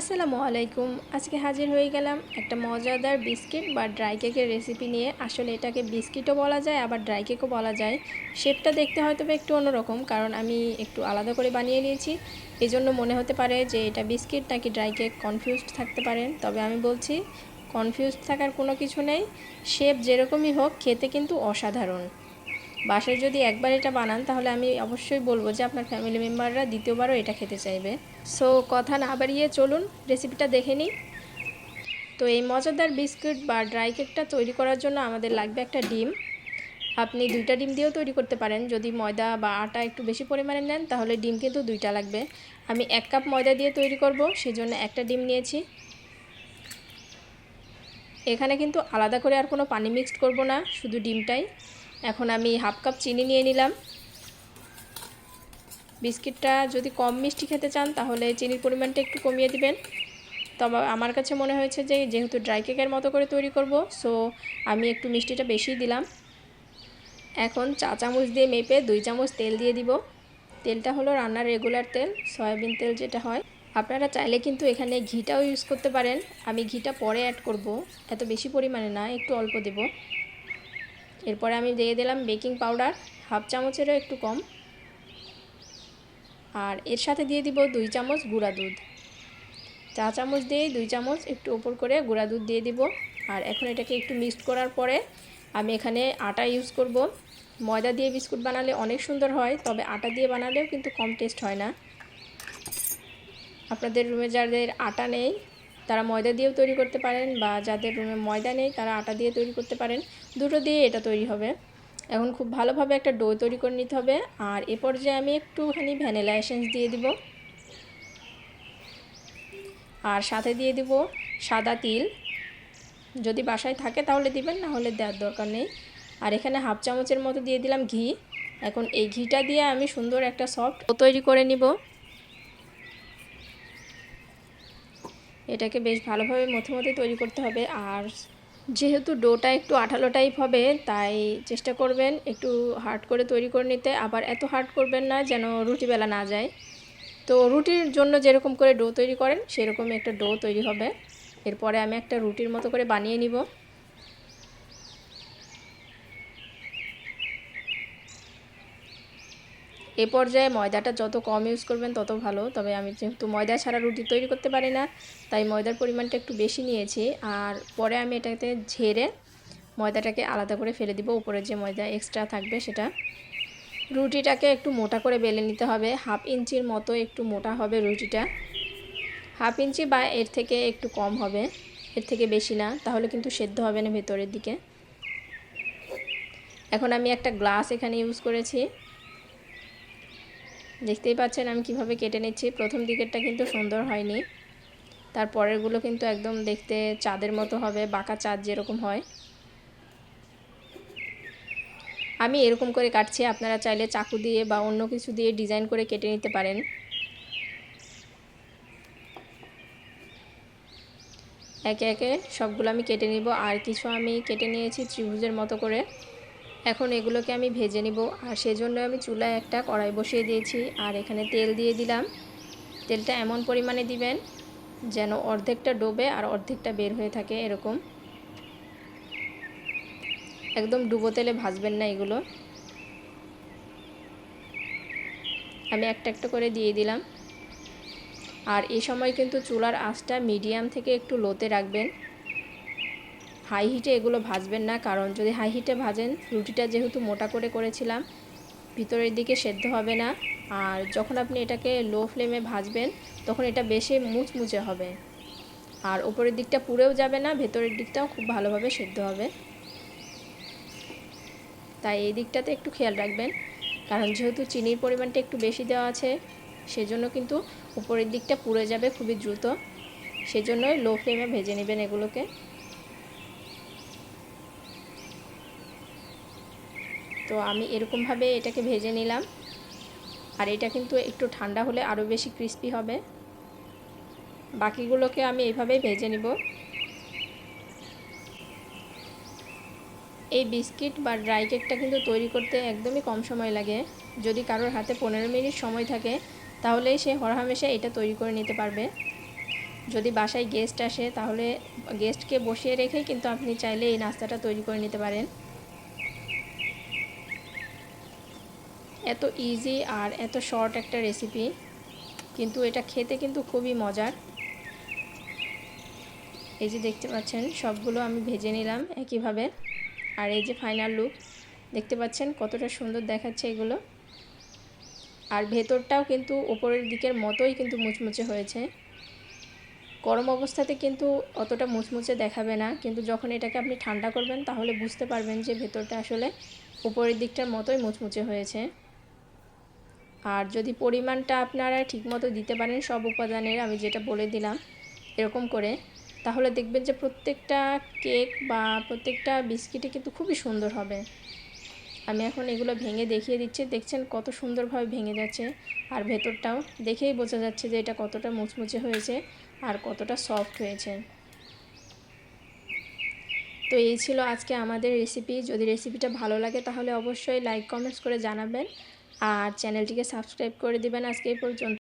আসসালামু আলাইকুম। আজকে হাজির হয়ে গেলাম একটা মজাদার বিস্কিট বা ড্রাই কেকের রেসিপি নিয়ে। আসলে এটাকে বিস্কিটও বলা যায়, আবার ড্রাই কেকও বলা যায়। শেপটা দেখতে হয়তো একটু অন্যরকম, কারণ আমি একটু আলাদা করে বানিয়ে নিয়েছি। এই জন্য মনে হতে পারে যে এটা বিস্কিট নাকি ড্রাই কেক কনফিউজড থাকতে পারেন তবে আমি বলছি কনফিউজড থাকার কোনো কিছু নেই। শেপ যেরকমই হোক, খেতে কিন্তু অসাধারণ। বাসায় যদি একবার এটা বানান, তাহলে আমি অবশ্যই বলব যে আপনার ফ্যামিলি মেম্বাররা দ্বিতীয়বারও এটা খেতে চাইবে। সো কথা না বাড়িয়ে চলুন রেসিপিটা দেখে নিই। তো এই মজাদার বিস্কুট বা ড্রাই কেকটা তৈরি করার জন্য আমাদের লাগবে একটা ডিম। আপনি দুইটা ডিম দিয়েও তৈরি করতে পারেন। যদি ময়দা বা আটা একটু বেশি পরিমাণে নেন, তাহলে ডিম কিন্তু দুইটা লাগবে। আমি এক কাপ ময়দা দিয়ে তৈরি করব, সেজন্য একটা ডিম নিয়েছি। এখানে কিন্তু আলাদা করে আর কোনো পানি মিক্সড করব না, শুধু ডিমটাই। এখন আমি হাফ কাপ চিনি নিয়ে নিলাম। বিস্কিটটা যদি কম মিষ্টি খেতে চান, তাহলে চিনির পরিমাণটা একটু কমিয়ে দিবেন। তবে আমার কাছে মনে হয়েছে যে, যেহেতু ড্রাই কেকের মতো করে তৈরি করব, সো আমি একটু মিষ্টিটা বেশি দিলাম। এখন চা চামচ দিয়ে মেপে দুই চামচ তেল দিয়ে দিব। তেলটা হলো রান্নার রেগুলার তেল, সয়াবিন তেল যেটা হয়। আপনারা চাইলে কিন্তু এখানে ঘিটাও ইউজ করতে পারেন। আমি ঘিটা পরে অ্যাড করব। এত বেশি পরিমাণে না, একটু অল্প দেব। এরপরে আমি দিয়ে দিলাম বেকিং পাউডার। হাফ চামচেরও একটু কম। আর এর সাথে দিয়ে দিব দুই চামচ গুঁড়া দুধ। চা চামচ দিয়ে দুই চামচ একটু ওপর করে গুঁড়া দুধ দিয়ে দিব। আর এখন এটাকে একটু মিক্সড করার পরে আমি এখানে আটা ইউজ করব। ময়দা দিয়ে বিস্কুট বানালে অনেক সুন্দর হয়, তবে আটা দিয়ে বানালেও কিন্তু কম টেস্ট হয় না। আপনাদের রুমে যাদের আটা নেই, তারা ময়দা দিয়েও তৈরি করতে পারেন, বা যাদের রুমে ময়দা নেই, তারা আটা দিয়ে তৈরি করতে পারেন। দুটো দিয়ে এটা তৈরি হবে। এখন খুব ভালোভাবে একটা ডো তৈরি করে নিতে হবে। আর এ পর্যায়ে আমি একটুখানি ভ্যানিলা এসেন্স দিয়ে দিব। আর সাথে দিয়ে দিব সাদা তিল। যদি বাসায় থাকে তাহলে দিবেন, না হলে দেওয়ার দরকার নেই। আর এখানে হাফ চামচের মতো দিয়ে দিলাম ঘি। এখন এই ঘিটা দিয়ে আমি সুন্দর একটা সফট তৈরি করে নিব। এটাকে বেশ ভালোভাবে মধ্যে মধ্যে তৈরি করতে হবে। আর যেহেতু ডোটা একটু আঠালো টাইপ হবে, তাই চেষ্টা করবেন একটু হার্ড করে তৈরি করে নিতে। আবার এত হার্ড করবেন না যেন রুটি বেলা না যায়। তো রুটির জন্য যেরকম করে ডো তৈরি করেন সেরকম একটা ডো তৈরি হবে। এরপরে আমি একটা রুটির মতো করে বানিয়ে নিব। এ পর্যায়ে ময়দাটা যত কম ইউজ করবেন তত ভালো। তবে আমি যেহেতু ময়দা ছাড়া রুটি তৈরি করতে পারি না, তাই ময়দার পরিমাণটা একটু বেশি নিয়েছি। আর পরে আমি এটাতে ঝেড়ে ময়দাটাকে আলাদা করে ফেলে দিব। উপরে যে ময়দা এক্সট্রা থাকবে সেটা। রুটিটাকে একটু মোটা করে বেলে নিতে হবে। হাফ ইঞ্চির মতো একটু মোটা হবে রুটিটা। হাফ ইঞ্চি বা এর থেকে একটু কম হবে। এর থেকে বেশি না, তাহলে কিন্তু সেদ্ধ হবে না ভেতরের দিকে। এখন আমি একটা গ্লাস এখানে ইউজ করেছি। দেখতেই পাচ্ছেন আমি কীভাবে কেটে নিচ্ছি। প্রথম দিকেরটা কিন্তু সুন্দর হয়নি। তারপরেরগুলো কিন্তু একদম দেখতে চাঁদের মতো হবে, বাঁকা চাঁদ যেরকম হয়। আমি এরকম করে কাটছি, আপনারা চাইলে চাকু দিয়ে বা অন্য কিছু দিয়ে ডিজাইন করে কেটে নিতে পারেন। একে একে সবগুলো আমি কেটে নিব। আর কিছু আমি কেটে নিয়েছি ত্রিভুজের মতো করে। এখন এগুলোকে আমি ভেজে নিব। আর সেজন্য আমি চুলায় একটা কড়াই বসিয়ে দিয়েছি। আর এখানে তেল দিয়ে দিলাম। তেলটা এমন পরিমাণে দিবেন যেন অর্ধেকটা ডোবে আর অর্ধেকটা বের হয়ে থাকে এরকম। একদম ডুবো তেলে ভাজবেন না এগুলো। আমি একটা একটা করে দিয়ে দিলাম। আর এই সময় কিন্তু চুলার আঁচটা মিডিয়াম থেকে একটু লোতে রাখবেন। হাই হিটে এগুলো ভাজবেন না, কারণ যদি হাই হিটে ভাজেন, রুটিটা যেহেতু মোটা করে করেছিলাম, ভিতরের দিকে সেদ্ধ হবে না। আর যখন আপনি এটাকে লো ফ্লেমে ভাজবেন, তখন এটা বেশি মুচমুচে হবে। আর ওপরের দিকটা পুড়েও যাবে না, ভেতরের দিকটাও খুব ভালোভাবে সেদ্ধ হবে। তাই এই দিকটাতে একটু খেয়াল রাখবেন, কারণ যেহেতু চিনির পরিমাণটা একটু বেশি দেওয়া আছে, সেজন্য কিন্তু উপরের দিকটা পুড়ে যাবে খুবই দ্রুত। সেজন্যই লো ফ্লেমে ভেজে নেবেন এগুলোকে। তো আমি এরকমভাবে এটাকে ভেজে নিলাম। আর এটা কিন্তু একটু ঠান্ডা হলে আরও বেশি ক্রিস্পি হবে। বাকিগুলোকে আমি এইভাবেই ভেজে নিব। এই বিস্কিট বা ড্রাই কেকটা কিন্তু তৈরি করতে একদমই কম সময় লাগে। যদি কারোর হাতে পনেরো মিনিট সময় থাকে তাহলেই সে হরহামেশা এটা তৈরি করে নিতে পারবে। যদি বাসায় গেস্ট আসে, তাহলে গেস্টকে বসিয়ে রেখে কিন্তু আপনি চাইলে এই নাস্তাটা তৈরি করে নিতে পারেন। এত ইজি আর এত শর্ট একটা রেসিপি কিন্তু এটা খেতে কিন্তু খুবই মজার। এই যে দেখতে পাচ্ছেন, সবগুলো আমি ভেজে নিলাম একইভাবে। আর এই যে ফাইনাল লুক দেখতে পাচ্ছেন কতটা সুন্দর দেখাচ্ছে এগুলো। আর ভেতরটাও কিন্তু ওপরের দিকের মতোই কিন্তু মুচমুচে হয়েছে। গরম অবস্থাতে কিন্তু অতটা মুচমুচে দেখাবে না, কিন্তু যখন এটাকে আপনি ঠান্ডা করবেন, তাহলে বুঝতে পারবেন যে ভেতরটা আসলে উপরের দিকটার মতোই মুচমুচে হয়েছে। আর যদি পরিমাণটা আপনারা ঠিকমতো দিতে পারেন সব উপাদানের, আমি যেটা বলে দিলাম এরকম করে, তাহলে দেখবেন যে প্রত্যেকটা কেক বা প্রত্যেকটা বিস্কিটে কিন্তু খুবই সুন্দর হবে। আমি এখন এগুলো ভেঙে দেখিয়ে দিচ্ছি, দেখছেন কত সুন্দরভাবে ভেঙে যাচ্ছে। আর ভেতরটাও দেখেই বোঝা যাচ্ছে যে এটা কতটা মুচমুচে হয়েছে আর কতটা সফট হয়েছে। তো এই ছিল আজকে আমাদের রেসিপি যদি রেসিপিটা ভালো লাগে তাহলে অবশ্যই লাইক কমেন্টস করে জানাবেন। আর চ্যানেলটিকে সাবস্ক্রাইব করে দেবেন আজকে এই পর্যন্ত।